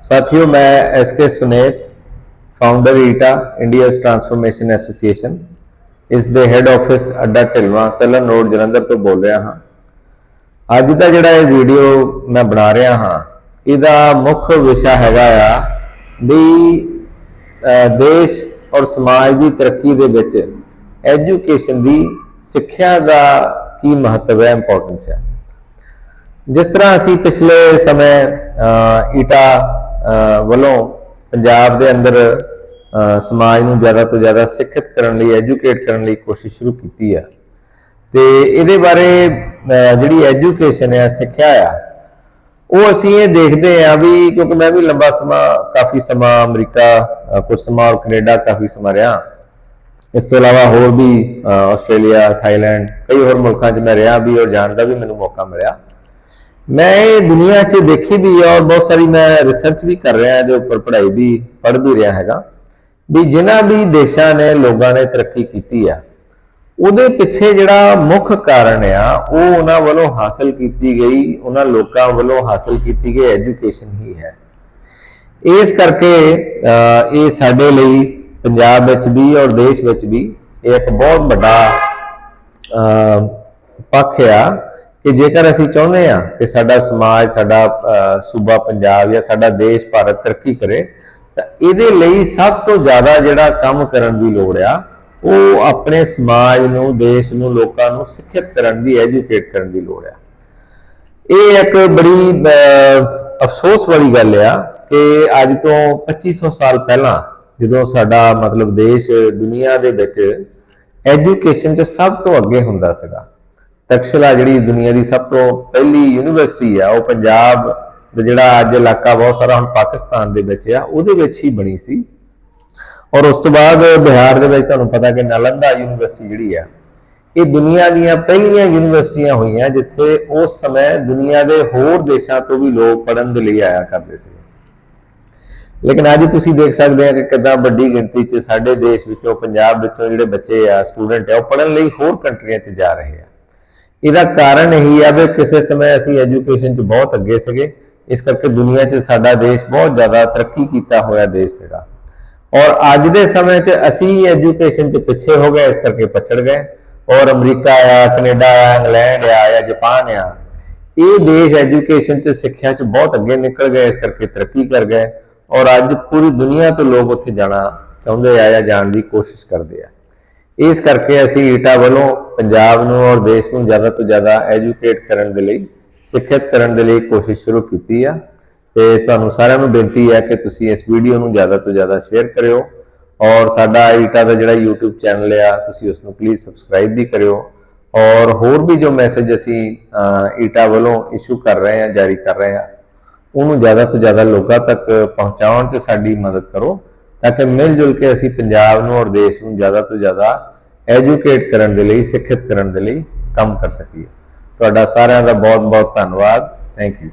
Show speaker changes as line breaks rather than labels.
ਸਾਥੀਓ, ਮੈਂ S K Sunet founder ਈਟਾ ਇੰਡੀਆਜ਼ ਟਰਾਂਸਫਰਮੇਸ਼ਨ ਐਸੋਸੀਏਸ਼ਨ ਇਸ ਦੇ ਹੈੱਡ ਆਫਿਸ ਅੱਡਾ ਢਿਲਵਾ ਤਲਨ ਰੋਡ, ਜਲੰਧਰ ਤੋਂ ਬੋਲ ਰਿਹਾ ਹਾਂ। ਅੱਜ ਦਾ ਜਿਹੜਾ ਇਹ ਵੀਡੀਓ ਮੈਂ ਬਣਾ ਰਿਹਾ ਹਾਂ, ਇਹਦਾ ਮੁੱਖ ਵਿਸ਼ਾ ਹੈਗਾ ਆ ਵੀ ਦੇਸ਼ ਔਰ ਸਮਾਜ ਦੀ ਤਰੱਕੀ ਦੇ ਵਿੱਚ ਐਜੂਕੇਸ਼ਨ ਦੀ ਸਿੱਖਿਆ ਦਾ ਕੀ ਮਹੱਤਵ ਹੈ ਇੰਪੋਰਟੈਂਸ ਹੈ। ਜਿਸ ਤਰ੍ਹਾਂ ਅਸੀਂ ਪਿਛਲੇ ਸਮੇਂ ਈਟਾ ਵੱਲੋਂ ਪੰਜਾਬ ਦੇ ਅੰਦਰ ਸਮਾਜ ਨੂੰ ਜ਼ਿਆਦਾ ਤੋਂ ਜ਼ਿਆਦਾ ਸਿੱਖਿਅਤ ਕਰਨ ਲਈ ਐਜੂਕੇਟ ਕਰਨ ਲਈ ਕੋਸ਼ਿਸ਼ ਸ਼ੁਰੂ ਕੀਤੀ ਆ। ਤੇ ਇਹਦੇ ਬਾਰੇ ਜਿਹੜੀ ਐਜੂਕੇਸ਼ਨ ਹੈ ਸਿੱਖਿਆ ਆ ਉਹ ਅਸੀਂ ਇਹ ਦੇਖਦੇ ਆ ਵੀ ਕਿਉਂਕਿ ਮੈਂ ਵੀ ਲੰਬਾ ਸਮਾਂ ਕਾਫੀ ਸਮਾਂ ਅਮਰੀਕਾ ਅਹ, ਕੁਝ ਸਮਾਂ ਔਰ ਕੈਨੇਡਾ ਕਾਫੀ ਸਮਾਂ ਰਿਹਾ। ਇਸ ਤੋਂ ਇਲਾਵਾ ਹੋਰ ਵੀ ਆਸਟ੍ਰੇਲੀਆ ਥਾਈਲੈਂਡ ਕਈ ਹੋਰ ਮੁਲਕਾਂ 'ਚ ਮੈਂ ਰਿਹਾ ਵੀ ਔਰ ਜਾਣ ਦਾ ਵੀ ਮੈਨੂੰ ਮੌਕਾ ਮਿਲਿਆ। ਮੈਂ ਇਹ ਦੁਨੀਆ 'ਚ ਦੇਖੀ ਵੀ ਹੈ ਔਰ ਬਹੁਤ ਸਾਰੀ ਮੈਂ ਰਿਸਰਚ ਵੀ ਕਰ ਰਿਹਾ, ਇਹਦੇ ਉੱਪਰ ਪੜ੍ਹਾਈ ਵੀ ਪੜ੍ਹ ਵੀ ਰਿਹਾ ਹੈਗਾ, ਵੀ ਜਿਨ੍ਹਾਂ ਵੀ ਦੇਸ਼ਾਂ ਨੇ ਲੋਕਾਂ ਨੇ ਤਰੱਕੀ ਕੀਤੀ ਆ, ਉਹਦੇ ਪਿੱਛੇ ਜਿਹੜਾ ਮੁੱਖ ਕਾਰਨ ਆ, ਉਹ ਉਹਨਾਂ ਵੱਲੋਂ ਹਾਸਲ ਕੀਤੀ ਗਈ, ਉਹਨਾਂ ਲੋਕਾਂ ਵੱਲੋਂ ਹਾਸਲ ਕੀਤੀ ਗਈ ਐਜੂਕੇਸ਼ਨ ਹੀ ਹੈ। ਇਸ ਕਰਕੇ ਇਹ ਸਾਡੇ ਲਈ, ਪੰਜਾਬ ਵਿੱਚ ਵੀ ਔਰ ਦੇਸ਼ ਵਿੱਚ ਵੀ ਇਹ ਇੱਕ ਬਹੁਤ ਵੱਡਾ ਪੱਖ ਆ ਕਿ ਜੇਕਰ ਅਸੀਂ ਚਾਹੁੰਦੇ ਆ ਕਿ ਸਾਡਾ ਸਮਾਜ, ਸਾਡਾ ਸੂਬਾ ਪੰਜਾਬ ਜਾਂ ਸਾਡਾ ਦੇਸ਼ ਭਾਰਤ ਤਰੱਕੀ ਕਰੇ, ਤਾਂ ਇਹਦੇ ਲਈ ਸਭ ਤੋਂ ਜ਼ਿਆਦਾ ਜਿਹੜਾ ਕੰਮ ਕਰਨ ਦੀ ਲੋੜ ਆ, ਉਹ ਆਪਣੇ ਸਮਾਜ ਨੂੰ, ਦੇਸ਼ ਨੂੰ, ਲੋਕਾਂ ਨੂੰ ਸਿੱਖਿਅਤ ਕਰਨ ਦੀ ਐਜੂਕੇਟ ਕਰਨ ਦੀ ਲੋੜ ਆ। ਇਹ ਇੱਕ ਬੜੀ ਅਫਸੋਸ ਵਾਲੀ ਗੱਲ ਆ ਕਿ ਅੱਜ ਤੋਂ 2500 ਸਾਲ ਪਹਿਲਾਂ ਜਦੋਂ ਸਾਡਾ ਮਤਲਬ ਦੇਸ਼ ਦੁਨੀਆ ਦੇ ਵਿੱਚ ਐਜੂਕੇਸ਼ਨ 'ਚ ਸਭ ਤੋਂ ਅੱਗੇ ਹੁੰਦਾ ਸੀਗਾ ਤਕਸ਼ਲਾ ਜਿਹੜੀ ਦੁਨੀਆ ਦੀ ਸਭ ਤੋਂ ਪਹਿਲੀ ਯੂਨੀਵਰਸਿਟੀ ਆ, ਉਹ ਪੰਜਾਬ ਦਾ ਜਿਹੜਾ ਅੱਜ ਇਲਾਕਾ ਬਹੁਤ ਸਾਰਾ ਹੁਣ ਪਾਕਿਸਤਾਨ ਦੇ ਵਿੱਚ ਆ, ਉਹਦੇ ਵਿੱਚ ਹੀ ਬਣੀ ਸੀ। ਔਰ ਉਸ ਤੋਂ ਬਾਅਦ ਬਿਹਾਰ ਦੇ ਵਿੱਚ ਤੁਹਾਨੂੰ ਪਤਾ ਕਿ ਨਾਲੰਦਾ ਯੂਨੀਵਰਸਿਟੀ ਜਿਹੜੀ ਆ, ਇਹ ਦੁਨੀਆ ਦੀਆਂ ਪਹਿਲੀਆਂ ਯੂਨੀਵਰਸਿਟੀਆਂ ਹੋਈਆਂ, ਜਿੱਥੇ ਉਸ ਸਮੇਂ ਦੁਨੀਆ ਦੇ ਹੋਰ ਦੇਸ਼ਾਂ ਤੋਂ ਵੀ ਲੋਕ ਪੜ੍ਹਨ ਦੇ ਲਈ ਆਇਆ ਕਰਦੇ ਸੀ। ਲੇਕਿਨ ਅੱਜ ਤੁਸੀਂ ਦੇਖ ਸਕਦੇ ਆ ਕਿ ਕਿੰਨਾ ਵੱਡੀ ਗਿਣਤੀ 'ਚ ਸਾਡੇ ਦੇਸ਼ ਵਿੱਚੋਂ, ਪੰਜਾਬ ਵਿੱਚੋਂ ਜਿਹੜੇ ਬੱਚੇ ਆ, ਸਟੂਡੈਂਟ ਆ, ਉਹ ਪੜ੍ਹਨ ਲਈ ਹੋਰ ਕੰਟਰੀਆਂ 'ਚ ਜਾ ਰਹੇ ਆ। ਇਹਦਾ ਕਾਰਨ ਇਹੀ ਆ ਵੀ ਕਿਸੇ ਸਮੇਂ ਅਸੀਂ ਐਜੂਕੇਸ਼ਨ 'ਚ ਬਹੁਤ ਅੱਗੇ ਸੀਗੇ। ਇਸ ਕਰਕੇ ਦੁਨੀਆ 'ਚ ਸਾਡਾ ਦੇਸ਼ ਬਹੁਤ ਜ਼ਿਆਦਾ ਤਰੱਕੀ ਕੀਤਾ ਹੋਇਆ ਦੇਸ਼ ਸੀਗਾ। ਔਰ ਅੱਜ ਦੇ ਸਮੇਂ 'ਚ ਅਸੀਂ ਐਜੂਕੇਸ਼ਨ 'ਚ ਪਿੱਛੇ ਹੋ ਗਏ, ਇਸ ਕਰਕੇ ਪਛੜ ਗਏ। ਔਰ ਅਮਰੀਕਾ ਆ, ਕੈਨੇਡਾ ਆ, ਇੰਗਲੈਂਡ ਆ ਜਾਂ ਜਾਪਾਨ ਆ, ਇਹ ਦੇਸ਼ ਐਜੂਕੇਸ਼ਨ 'ਚ ਸਿੱਖਿਆ 'ਚ ਬਹੁਤ ਅੱਗੇ ਨਿਕਲ ਗਏ, ਇਸ ਕਰਕੇ ਤਰੱਕੀ ਕਰ ਗਏ। ਔਰ ਅੱਜ ਪੂਰੀ ਦੁਨੀਆ ਤੋਂ ਲੋਕ ਉੱਥੇ ਜਾਣਾ ਚਾਹੁੰਦੇ ਆ ਜਾਂ ਜਾਣ ਦੀ ਕੋਸ਼ਿਸ਼ ਕਰਦੇ ਆ। ਇਸ ਕਰਕੇ ਅਸੀਂ ਈਟਾ ਵੱਲੋਂ ਪੰਜਾਬ ਨੂੰ ਔਰ ਦੇਸ਼ ਨੂੰ ਜ਼ਿਆਦਾ ਤੋਂ ਜ਼ਿਆਦਾ ਐਜੂਕੇਟ ਕਰਨ ਦੇ ਲਈ, ਸਿੱਖਿਅਤ ਕਰਨ ਦੇ ਲਈ ਕੋਸ਼ਿਸ਼ ਸ਼ੁਰੂ ਕੀਤੀ ਆ। ਤੇ ਤੁਹਾਨੂੰ ਸਾਰਿਆਂ ਨੂੰ ਬੇਨਤੀ ਹੈ ਕਿ ਤੁਸੀਂ ਇਸ ਵੀਡੀਓ ਨੂੰ ਜ਼ਿਆਦਾ ਤੋਂ ਜ਼ਿਆਦਾ ਸ਼ੇਅਰ ਕਰਿਓ ਔਰ ਸਾਡਾ ਈਟਾ ਦਾ ਜਿਹੜਾ YouTube ਚੈਨਲ ਆ, ਤੁਸੀਂ ਉਸ ਨੂੰ ਪਲੀਜ਼ ਸਬਸਕ੍ਰਾਈਬ ਵੀ ਕਰਿਓ। ਔਰ ਹੋਰ ਵੀ ਜੋ ਮੈਸੇਜ ਅਸੀਂ ਈਟਾ ਵੱਲੋਂ ਇਸ਼ੂ ਕਰ ਰਹੇ ਹਾਂ ਜਾਰੀ ਕਰ ਰਹੇ ਹਾਂ ਉਹਨੂੰ ਜ਼ਿਆਦਾ ਤੋਂ ਜ਼ਿਆਦਾ ਲੋਕਾਂ ਤੱਕ ਪਹੁੰਚਾਉਣ 'ਚ ਸਾਡੀ ਮਦਦ ਕਰੋ। ਤਾਂ ਕਿ ਮਿਲ ਜੁਲ ਕੇ ਅਸੀਂ ਪੰਜਾਬ ਨੂੰ ਔਰ ਦੇਸ਼ ਨੂੰ ਜ਼ਿਆਦਾ ਤੋਂ ਜ਼ਿਆਦਾ ਐਜੂਕੇਟ ਕਰਨ ਦੇ ਲਈ, ਸਿੱਖਿਅਤ ਕਰਨ ਦੇ ਲਈ ਕੰਮ ਕਰ ਸਕੀਏ। ਤੁਹਾਡਾ ਸਾਰਿਆਂ ਦਾ ਬਹੁਤ ਬਹੁਤ ਧੰਨਵਾਦ। Thank you